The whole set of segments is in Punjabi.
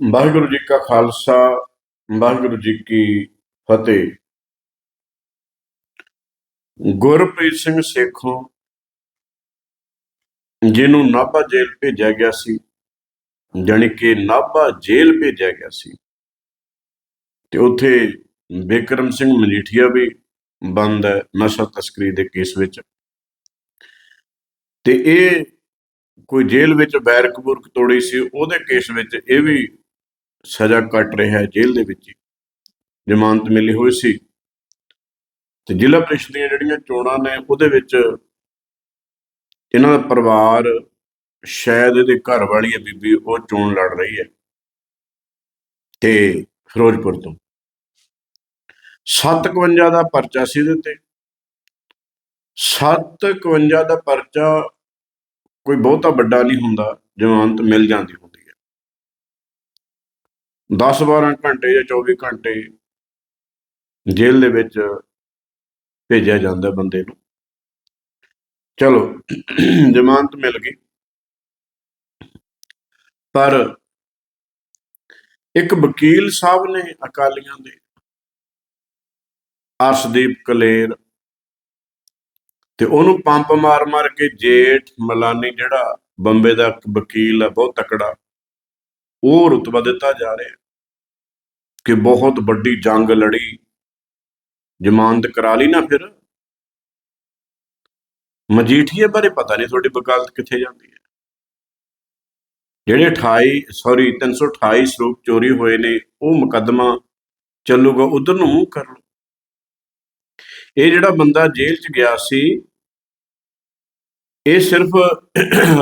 ਵਾਹਿਗੁਰੂ ਜੀ ਕਾ ਖਾਲਸਾ, ਵਾਹਿਗੁਰੂ ਜੀ ਕੀ ਫਤਿਹ। ਗੁਰਪ੍ਰੀਤ ਸਿੰਘ ਸੇਖੋਂ, ਜਿਹਨੂੰ ਨਾਭਾ ਜੇਲ੍ਹ ਭੇਜਿਆ ਗਿਆ ਸੀ, ਜਾਣੀ ਕਿ ਨਾਭਾ ਜੇਲ੍ਹ ਭੇਜਿਆ ਗਿਆ ਸੀ, ਤੇ ਉੱਥੇ ਬਿਕਰਮ ਸਿੰਘ ਮਜੀਠੀਆ ਵੀ ਬੰਦ ਹੈ, ਨਸ਼ਾ ਤਸਕਰੀ ਦੇ ਕੇਸ ਵਿੱਚ। ਤੇ ਇਹ ਕੋਈ ਜੇਲ੍ਹ ਵਿੱਚ ਬੈਰਕ ਬੁਰਕ ਤੋੜੀ ਸੀ, ਉਹਦੇ ਕੇਸ ਵਿੱਚ ਇਹ ਵੀ ਸਜ਼ਾ ਕੱਟ ਰਿਹਾ ਹੈ ਜੇਲ੍ਹ ਦੇ ਵਿੱਚ ਹੀ। ਜ਼ਮਾਨਤ ਮਿਲੀ ਹੋਈ ਸੀ। ਤੇ ਜ਼ਿਲ੍ਹਾ ਪ੍ਰੀਸ਼ਦ ਦੀਆਂ ਜਿਹੜੀਆਂ ਚੋਣਾਂ ਨੇ ਉਹਦੇ ਵਿੱਚ ਇਹਨਾਂ ਦਾ ਪਰਿਵਾਰ ਸ਼ਾਇਦ ਇਹਦੇ ਘਰ ਵਾਲੀ ਹੈ ਬੀਬੀ ਉਹ ਚੋਣ ਲੜ ਰਹੀ ਹੈ। ਤੇ ਫਿਰੋਜ਼ਪੁਰ ਤੋਂ। 751 ਦਾ ਪਰਚਾ ਸੀ ਇਹਦੇ ਤੇ 751 ਦਾ ਪਰਚਾ ਕੋਈ ਬਹੁਤਾ ਵੱਡਾ ਨਹੀਂ ਹੁੰਦਾ ਜ਼ਮਾਨਤ ਮਿਲ ਜਾਂਦੀ ਹੁੰਦੀ ਹੈ 10 12 ਘੰਟੇ ਜਾਂ 24 ਘੰਟੇ ਜੇਲ੍ਹ ਦੇ ਵਿੱਚ ਭੇਜਿਆ ਜਾਂਦਾ ਬੰਦੇ ਨੂੰ। ਚਲੋ, ਜ਼ਮਾਨਤ ਮਿਲ ਗਈ। ਪਰ ਇੱਕ ਵਕੀਲ ਸਾਹਿਬ ਨੇ ਅਕਾਲੀਆਂ ਦੇ ਅਰਸ਼ਦੀਪ ਕਲੇਰ ਤੇ ਉਹਨੂੰ ਪੰਪ ਮਾਰ ਮਾਰ ਕੇ ਜੇਠ ਮਲਾਨੀ ਜਿਹੜਾ ਬੰਬੇ ਦਾ ਇੱਕ ਵਕੀਲ ਹੈ ਬਹੁਤ ਤਕੜਾ ਉਹ ਰੁਤਬਾ ਦਿੱਤਾ ਜਾ ਰਿਹਾ ਕਿ ਬਹੁਤ ਵੱਡੀ ਜੰਗ ਲੜੀ। ਜ਼ਮਾਨਤ ਕਰਾ ਲਈ ਨਾ ਫਿਰ। ਮਜੀਠੀਏ ਬਾਰੇ ਪਤਾ ਨਹੀਂ ਤੁਹਾਡੀ ਵਕਾਲਤ ਕਿੱਥੇ ਜਾਂਦੀ ਹੈ। ਜਿਹੜੇ 28 ਸੌਰੀ 328 ਸਰੂਪ ਚੋਰੀ ਹੋਏ ਨੇ, ਉਹ ਮੁਕੱਦਮਾ ਚੱਲੂਗਾ, ਉਧਰ ਨੂੰ ਮੂੰਹ ਕਰ ਲਓ। ਇਹ ਜਿਹੜਾ ਬੰਦਾ ਜੇਲ੍ਹ 'ਚ ਗਿਆ ਸੀ ਇਹ ਸਿਰਫ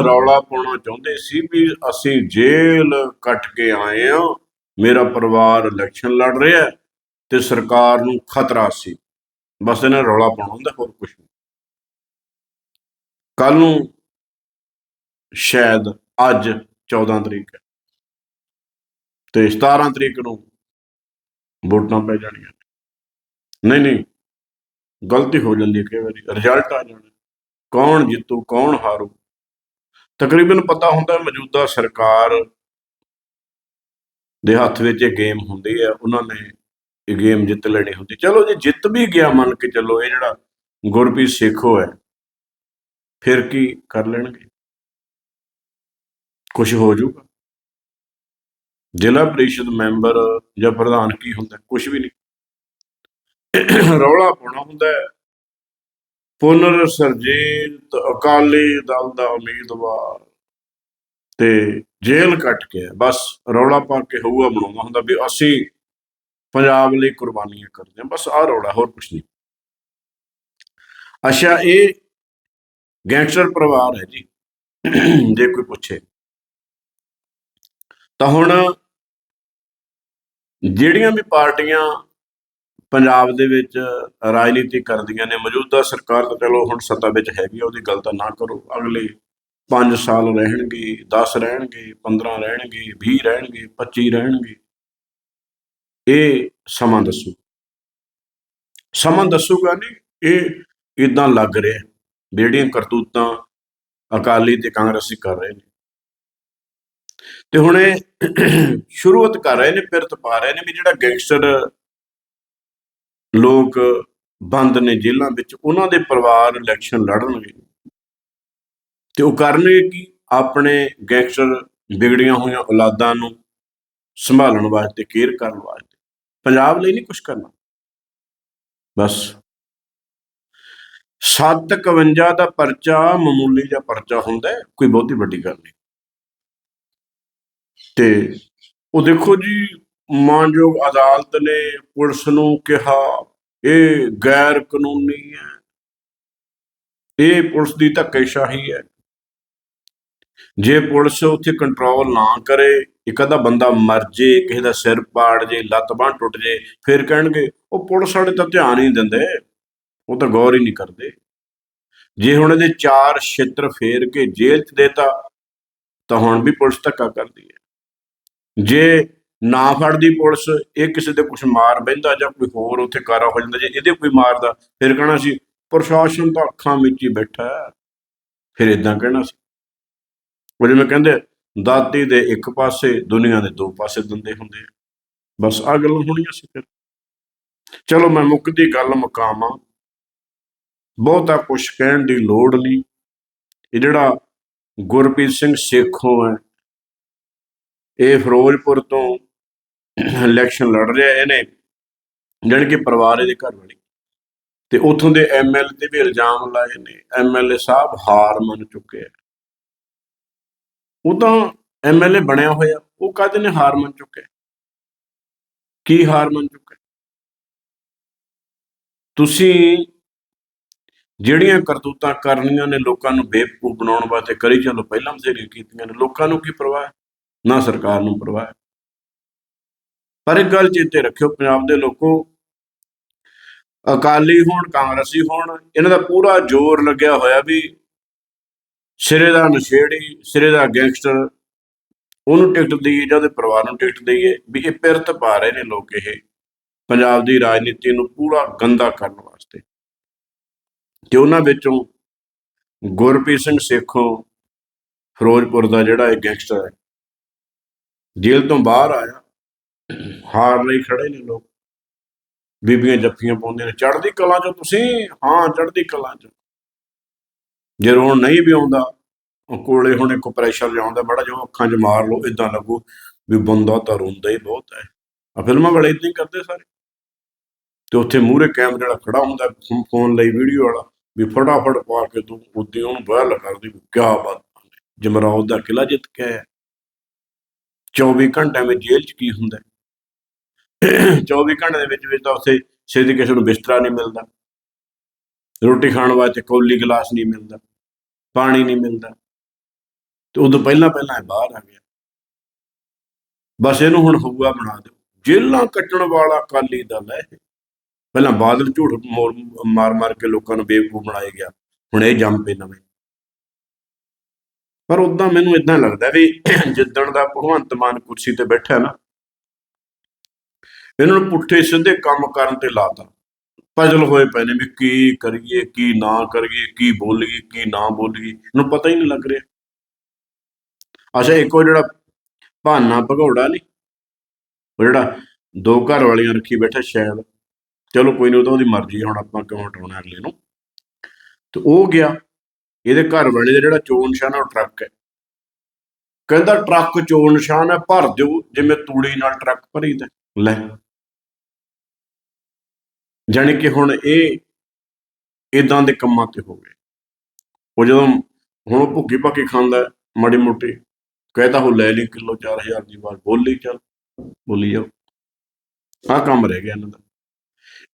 ਰੌਲਾ ਪਾਉਣਾ ਚਾਹੁੰਦੇ ਸੀ ਵੀ ਅਸੀਂ ਜੇਲ੍ਹ ਕੱਟ ਕੇ ਆਏ ਆ ਮੇਰਾ ਪਰਿਵਾਰ ਇਲੈਕਸ਼ਨ ਲੜ ਰਿਹਾ ਤੇ ਸਰਕਾਰ ਨੂੰ ਖਤਰਾ ਸੀ। ਬਸ ਇਹਨਾਂ ਰੌਲਾ ਪਾਉਣਾ ਹੁੰਦਾ, ਹੋਰ ਕੁਝ ਨਹੀਂ। ਕੱਲ ਨੂੰ ਸ਼ਾਇਦ ਅੱਜ 14 ਤਰੀਕ ਹੈ ਤੇ 17 ਤਰੀਕ ਨੂੰ ਵੋਟਾਂ ਪੈ ਜਾਣੀਆਂ ਨਹੀਂ ਨਹੀਂ, ਗਲਤੀ ਹੋ ਜਾਂਦੀ ਹੈ ਕਈ ਵਾਰੀ, ਰਿਜ਼ਲਟ ਆ ਜਾਣਾ। ਕੌਣ ਜਿੱਤੂ, ਕੌਣ ਹਾਰੂ? ਤਕਰੀਬਨ ਪਤਾ ਹੁੰਦਾ ਮੌਜੂਦਾ ਸਰਕਾਰ ਦੇ ਹੱਥ ਵਿੱਚ ਇਹ ਗੇਮ ਹੁੰਦੀ ਹੈ, ਉਹਨਾਂ ਨੇ ਇਹ ਗੇਮ ਜਿੱਤ ਲੈਣੀ ਹੁੰਦੀ। ਚਲੋ ਜੇ, ਜਿੱਤ ਵੀ ਗਿਆ ਮੰਨ ਕੇ ਚੱਲੋ, ਇਹ ਜਿਹੜਾ ਗੁਰਪ੍ਰੀਤ ਸੇਖੋ ਹੈ, ਫਿਰ ਕੀ ਕਰ ਲੈਣਗੇ? ਕੁਝ ਹੋ ਜਾਊਗਾ? ਜ਼ਿਲ੍ਹਾ ਪ੍ਰੀਸ਼ਦ ਮੈਂਬਰ ਜਾਂ ਪ੍ਰਧਾਨ ਕੀ ਹੁੰਦਾ? ਕੁਝ ਵੀ ਨਹੀਂ। ਰੌਲਾ ਪਾਉਣਾ ਹੁੰਦਾ ਪੁਨਰ ਸਰਜੀਤ ਅਕਾਲੀ ਦਲ ਦਾ ਉਮੀਦਵਾਰ। ਤੇ ਜੇਲ੍ਹ ਕੱਟ ਕੇ ਬਸ ਰੌਲਾ ਪਾ ਕੇ ਹਊਆ ਬਣਾਉਣਾ ਹੁੰਦਾ ਵੀ ਅਸੀਂ ਪੰਜਾਬ ਲਈ ਕੁਰਬਾਨੀਆਂ ਕਰਦੇ ਹਾਂ। ਬਸ ਆਹ ਰੌਲਾ, ਹੋਰ ਕੁਝ ਨਹੀਂ। ਅੱਛਾ, ਇਹ ਗੈਂਗਸਟਰ ਪਰਿਵਾਰ ਹੈ ਜੀ। ਜੇ ਕੋਈ ਪੁੱਛੇ। ਤਾਂ ਹੁਣ ਜਿਹੜੀਆਂ ਵੀ ਪਾਰਟੀਆਂ ਪੰਜਾਬ ਦੇ ਵਿੱਚ ਰਾਜਨੀਤੀ ਕਰਦੀਆਂ ਨੇ। ਮੌਜੂਦਾ ਸਰਕਾਰ ਤਾਂ ਚਲੋ ਹੁਣ ਸੱਤਾ ਵਿੱਚ ਹੈਗੀ ਆ, ਉਹਦੀ ਗੱਲ ਤਾਂ ਨਾ ਕਰੋ। ਅਗਲੇ 5 ਸਾਲ ਰਹਿਣਗੇ 10 ਰਹਿਣਗੇ 15 ਰਹਿਣਗੇ 20 ਰਹਿਣਗੇ 25 ਰਹਿਣਗੇ। ਇਹ ਸਮਾਂ ਦੱਸੂ। ਸਮਾਂ ਦੱਸੂਗਾ ਨਹੀਂ ਇਹ ਇਦਾਂ ਲੱਗ ਰਿਹਾ। ਜਿਹੜੀਆਂ ਕਰਤੂਤਾਂ ਅਕਾਲੀ ਤੇ ਕਾਂਗਰਸੀ ਕਰ ਰਹੇ ਨੇ। ਤੇ ਹੁਣ ਇਹ ਸ਼ੁਰੂਆਤ ਕਰ ਰਹੇ ਨੇ ਪਿਰਤ ਪਾ ਰਹੇ ਨੇ ਵੀ ਜਿਹੜਾ ਗੈਂਗਸਟਰ ਲੋਕ ਬੰਦ ਨੇ ਜੇਲ੍ਹਾਂ ਵਿੱਚ, ਉਹਨਾਂ ਦੇ ਪਰਿਵਾਰ ਇਲੈਕਸ਼ਨ ਲੜਨਗੇ। ਤੇ ਉਹ ਕਰਨਗੇ ਕਿ? ਆਪਣੇ ਗੈਂਗਸਟਰ ਵਿਗੜੀਆਂ ਹੋਈਆਂ ਔਲਾਦਾਂ ਨੂੰ ਸੰਭਾਲਣ ਵਾਸਤੇ ਕੇਅਰ ਕਰਨ ਵਾਸਤੇ। ਪੰਜਾਬ ਲਈ ਨਹੀਂ ਕੁਝ ਕਰਨਾ। ਬਸ। 751 ਦਾ ਪਰਚਾ ਮਾਮੂਲੀ ਜਿਹਾ ਪਰਚਾ ਹੁੰਦਾ ਕੋਈ ਬਹੁਤੀ ਵੱਡੀ ਗੱਲ ਨਹੀਂ। ਤੇ ਉਹ ਦੇਖੋ ਜੀ ਮਾਨਯੋਗ ਅਦਾਲਤ ਨੇ ਪੁਲਿਸ ਨੂੰ ਕਿਹਾ, ਇਹ ਗੈਰ ਕਾਨੂੰਨੀ ਹੈ। ਇਹ ਪੁਲਿਸ ਦੀ ਧੱਕੇਸ਼ਾਹੀ ਹੈ। ਜੇ ਪੁਲਿਸ ਉੱਥੇ ਕੰਟਰੋਲ ਨਾ ਕਰੇ, ਇੱਕ ਅੱਧਾ ਬੰਦਾ ਮਰ ਜੇ, ਕਿਸੇ ਦਾ ਸਿਰ ਪਾੜ ਜੇ, ਲੱਤ ਬਾਂਹ ਟੁੱਟ ਜੇ, ਫਿਰ ਕਹਿਣਗੇ, ਉਹ ਪੁਲਿਸ ਵਾਲੇ ਤਾਂ ਧਿਆਨ ਹੀ ਦਿੰਦੇ। ਉਹ ਤਾਂ ਗੌਰ ਹੀ ਨਹੀਂ ਕਰਦੇ। ਜੇ ਹੁਣ ਇਹਦੇ ਚਾਰ ਛਿੱਤਰ ਫੇਰ ਕੇ ਜੇਲ੍ਹ 'ਚ ਦੇਤਾ, ਤਾਂ ਹੁਣ ਵੀ ਪੁਲਿਸ ਧੱਕਾ ਕਰਦੀ ਹੈ। ਜੇ ਨਾ ਫੜਦੀ ਪੁਲਿਸ, ਇਹ ਕਿਸੇ ਦੇ ਕੁਝ ਮਾਰ ਬੈਂਦਾ ਜਾਂ ਕੋਈ ਹੋਰ ਉੱਥੇ ਕਾਰਾ ਹੋ ਜਾਂਦਾ, ਜੇ ਇਹਦੇ ਕੋਈ ਮਾਰਦਾ, ਫਿਰ ਕਹਿਣਾ ਸੀ, ਪ੍ਰਸ਼ਾਸਨ ਤਾਂ ਅੱਖਾਂ ਵਿੱਚ ਹੀ ਬੈਠਾ ਹੈ। ਫਿਰ ਇਦਾਂ ਕਹਿਣਾ ਸੀ। ਉਹ ਜਿਵੇਂ ਕਹਿੰਦੇ, ਦਾਤੀ ਦੇ ਇੱਕ ਪਾਸੇ, ਦੁਨੀਆ ਦੇ ਦੋ ਪਾਸੇ ਦੰਦੇ ਹੁੰਦੇ ਆ। ਬਸ ਆ ਗੱਲਾਂ ਹੋਣੀਆਂ ਸੀ ਫਿਰ। ਚਲੋ ਮੈਂ ਮੁੱਕਦੀ ਗੱਲ ਮੁਕਾਵਾਂ। ਬਹੁਤਾ ਕੁਛ ਕਹਿਣ ਦੀ ਲੋੜ ਨਹੀਂ। ਇਹ ਜਿਹੜਾ ਗੁਰਪ੍ਰੀਤ ਸਿੰਘ ਸੇਖੋਂ ਹੈ, ਇਹ ਫਿਰੋਜ਼ਪੁਰ ਤੋਂ ਇਲੈਕਸ਼ਨ ਲੜ ਰਿਹਾ ਇਹਨੇ ਜਾਣੀ ਕਿ ਪਰਿਵਾਰ ਇਹਦੇ ਘਰ ਵਾਲੀ। ਤੇ ਉਥੋਂ ਦੇ ਐਮਐਲ ਤੇ ਵੀ ਇਲਜ਼ਾਮ ਲਾਏ ਨੇ ਐਮਐਲਏ ਸਾਹਿਬ ਹਾਰ ਮੰਨ ਚੁੱਕੇ ਆ। ਉਹ ਤਾਂ ਐਮਐਲਏ ਬਣਿਆ ਹੋਇਆ, ਉਹ ਕਦੇ ਨੇ ਹਾਰ ਮੰਨ ਚੁੱਕੇ? ਕੀ ਹਾਰ ਮੰਨ ਚੁੱਕੇ? ਤੁਸੀਂ ਜਿਹੜੀਆਂ ਕਰਤੂਤਾਂ ਕਰਨੀਆਂ ਨੇ ਲੋਕਾਂ ਨੂੰ ਬੇਵਕੂਫ ਬਣਾਉਣ ਵਾਸਤੇ ਕਰੀ ਚਲੋ, ਪਹਿਲਾਂ ਬਥੇਰੀਆਂ ਕੀਤੀਆਂ ਨੇ। ਲੋਕਾਂ ਨੂੰ ਕੀ ਪਰਵਾਹ? ਨਾ ਸਰਕਾਰ ਨੂੰ ਪਰਵਾਹ। ਪਰ ਇੱਕ ਗੱਲ ਚੇਤੇ ਰੱਖਿਓ, ਪੰਜਾਬ ਦੇ ਲੋਕੋ, ਅਕਾਲੀ ਹੋਣ, ਕਾਂਗਰਸੀ ਹੋਣ, ਇਹਨਾਂ ਦਾ ਪੂਰਾ ਜ਼ੋਰ ਲੱਗਿਆ ਹੋਇਆ ਵੀ ਸਿਰੇ ਦਾ ਨਸ਼ੇੜੀ, ਸਿਰੇ ਦਾ ਗੈਂਗਸਟਰ ਉਹਨੂੰ ਟਿਕਟ ਦਈਏ ਜਾਂ ਉਹਦੇ ਪਰਿਵਾਰ ਨੂੰ ਟਿਕਟ ਦਈਏ ਵੀ ਇਹ ਪਿਰਤ ਪਾ ਰਹੇ ਨੇ ਲੋਕ ਇਹ, ਪੰਜਾਬ ਦੀ ਰਾਜਨੀਤੀ ਨੂੰ ਪੂਰਾ ਗੰਦਾ ਕਰਨ ਵਾਸਤੇ। ਤੇ ਉਹਨਾਂ ਵਿੱਚੋਂ ਗੁਰਪ੍ਰੀਤ ਸਿੰਘ ਸੇਖੋਂ ਫਿਰੋਜ਼ਪੁਰ ਦਾ ਜਿਹੜਾ ਇਹ ਗੈਂਗਸਟਰ ਹੈ, ਜੇਲ੍ਹ ਤੋਂ ਬਾਹਰ ਆਇਆ। ਹਾਰ ਲਈ ਖੜੇ ਨੇ ਲੋਕ। ਬੀਬੀਆਂ ਜੱਫੀਆਂ ਪਾਉਂਦੇ ਨੇ। ਚੜ੍ਹਦੀ ਕਲਾ ਚੋਂ ਤੁਸੀਂ? ਹਾਂ, ਚੜ੍ਹਦੀ ਕਲਾ ਚੋਂ। ਜੇ ਰੋਣ ਨਹੀਂ ਵੀ ਆਉਂਦਾ ਕੋਲੇ ਹੁਣ ਇੱਕ ਪ੍ਰੈਸ਼ਰ ਜਾਉਂਦਾ ਬੜਾ ਜਿਹਾ ਅੱਖਾਂ 'ਚ ਮਾਰ ਲਓ ਇਦਾਂ ਲੱਗੋ ਵੀ ਬੰਦਾ ਤਾਂ ਰੋਂਦਾ ਹੀ ਬਹੁਤ ਹੈ। ਆ ਫਿਲਮਾਂ ਵਾਲੇ ਇਦਾਂ ਹੀ ਕਰਦੇ ਸਾਰੇ। ਤੇ ਉੱਥੇ ਮੂਹਰੇ ਕੈਮਰੇ ਵਾਲਾ ਖੜਾ ਹੁੰਦਾ ਫੋਨ ਲਈ ਵੀਡੀਓ ਵਾਲਾ, ਵੀ ਫਟਾਫਟ ਪਾ ਕੇ ਤੂੰ ਉੱਤੇ ਉਹਨੂੰ ਵਾਇਰਲ ਕਰਦੀ ਵੀ ਕੀ ਬਾਤ ਜਮਰਾਉਦ ਦਾ ਕਿਲਾ ਜਿੱਤ ਕੇ ਆਇਆ। 24 ਘੰਟਿਆਂ ਵਿੱਚ ਜੇਲ੍ਹ 'ਚ ਕੀ ਹੁੰਦਾ 24 ਘੰਟੇ ਦੇ ਵਿੱਚ ਵਿੱਚ ਤਾਂ ਉੱਥੇ ਸਿੱਧੀ ਕਿਸੇ ਨੂੰ ਬਿਸਤਰਾ ਨਹੀਂ ਮਿਲਦਾ। ਰੋਟੀ ਖਾਣ ਵਾਸਤੇ ਕੌਲੀ ਗਲਾਸ ਨਹੀਂ ਮਿਲਦਾ, ਪਾਣੀ ਨਹੀਂ ਮਿਲਦਾ। ਤੇ ਉਦੋਂ ਪਹਿਲਾਂ ਪਹਿਲਾਂ ਇਹ ਬਾਹਰ ਆ ਗਿਆ। ਬਸ ਇਹਨੂੰ ਹੁਣ ਹਊਆ ਬਣਾ ਦਿਓ। ਜੇਲਾਂ ਕੱਟਣ ਵਾਲਾ ਅਕਾਲੀ ਦਲ ਹੈ ਇਹ। ਪਹਿਲਾਂ ਬਾਦਲ ਝੂਠ ਮੋਰ- ਮਾਰ ਮਾਰ ਕੇ ਲੋਕਾਂ ਨੂੰ ਬੇਵਕੂਫ ਬਣਾਏ ਗਿਆ। ਹੁਣ ਇਹ ਜੰਮ ਪਏ ਨਵੇਂ। ਪਰ ਉਦਾਂ ਮੈਨੂੰ ਇਦਾਂ ਲੱਗਦਾ ਵੀ ਜਿੱਦਣ ਦਾ ਭਗਵੰਤ ਮਾਨ ਕੁਰਸੀ ਤੇ ਬੈਠਾ ਨਾ ਇਹਨਾਂ ਨੂੰ ਪੁੱਠੇ ਸਿੱਧੇ ਕੰਮ ਕਰਨ ਤੇ ਲਾਤਾ ਪਜਲ ਹੋਏ ਪਏ ਨੇ ਵੀ ਕੀ ਕਰੀਏ, ਕੀ ਨਾ ਕਰੀਏ, ਕੀ ਬੋਲੀਏ, ਕੀ ਨਾ ਬੋਲੀਏ, ਇਹਨੂੰ ਪਤਾ ਹੀ ਨਹੀਂ ਲੱਗ ਰਿਹਾ। ਅੱਛਾ, ਇੱਕੋ ਜਿਹੜਾ ਭਾਨਾ ਭਗੌੜਾ ਨਹੀਂ ਉਹ ਜਿਹੜਾ ਦੋ ਘਰ ਵਾਲੀਆਂ ਰੱਖੀ ਬੈਠਾ ਸ਼ਾਇਦ। ਚਲੋ ਕੋਈ ਨਹੀਂ ਉਹ ਤਾਂ ਉਹਦੀ ਮਰਜ਼ੀ ਹੈ ਹੁਣ ਆਪਾਂ ਕਿਉਂ ਹਟਾਉਣਾ ਅਗਲੇ ਨੂੰ। ਤੇ ਉਹ ਗਿਆ, ਇਹਦੇ ਘਰ ਵਾਲੇ ਦਾ ਜਿਹੜਾ ਚੋਣ ਨਿਸ਼ਾਨ ਹੈ ਉਹ ਟਰੱਕ ਹੈ। ਕਹਿੰਦਾ ਟਰੱਕ ਚੋਣ ਨਿਸ਼ਾਨ ਹੈ, ਭਰ ਦਿਓ ਜਿਵੇਂ ਤੂੜੀ ਨਾਲ ਟਰੱਕ ਭਰੀਦਾ। ਲੈ। ਜਾਣੀ ਕਿ ਹੁਣ ਇਹ ਇਦਾਂ ਦੇ ਕੰਮਾਂ ਤੇ ਹੋ ਗਏ। ਉਹ ਜਦੋਂ ਹੁਣ ਉਹ ਭੁੱਕੀ ਭਾਕੀ ਖਾਂਦਾ ਹੈ, ਮਾੜੀ ਮੋਟੀ ਕਹਿੰਦਾ ਉਹ ਲੈ ਲਈ ਕਿਲੋ 4000 ਦੀ ਬਾਤ ਬੋਲੀ ਚੱਲ ਬੋਲੀ ਜਾਓ। ਆਹ ਕੰਮ ਰਹਿ ਗਿਆ ਇਹਨਾਂ ਦਾ।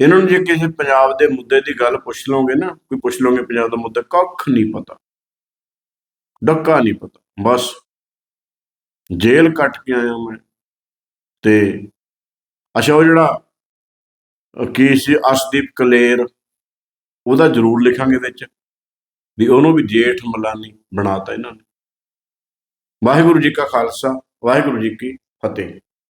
ਇਹਨਾਂ ਨੂੰ ਜੇ ਕਿਸੇ ਪੰਜਾਬ ਦੇ ਮੁੱਦੇ ਦੀ ਗੱਲ ਪੁੱਛ ਲਓਗੇ ਨਾ ਕੋਈ ਪੁੱਛ ਲਓਗੇ ਪੰਜਾਬ ਦਾ ਮੁੱਦਾ ਕੱਖ ਨਹੀਂ ਪਤਾ। ਡੱਕਾ ਨਹੀਂ ਪਤਾ। ਬਸ ਜੇਲ੍ਹ ਕੱਟ ਕੇ ਆਇਆ ਮੈਂ ਤੇ ਅੱਛਾ ਉਹ ਜਿਹੜਾ ਕੀ ਸੀ? ਅਸਦੀਪ ਕਲੇਰ। ਉਹਦਾ ਜ਼ਰੂਰ ਲਿਖਾਂਗੇ ਵਿੱਚ। ਵੀ ਉਹਨੂੰ ਵੀ ਜੇਠ ਮਲਾਨੀ ਬਣਾਤਾ ਇਹਨਾਂ ਨੇ। ਵਾਹਿਗੁਰੂ ਜੀ ਕਾ ਖਾਲਸਾ, ਵਾਹਿਗੁਰੂ ਜੀ ਕੀ ਫਤਿਹ।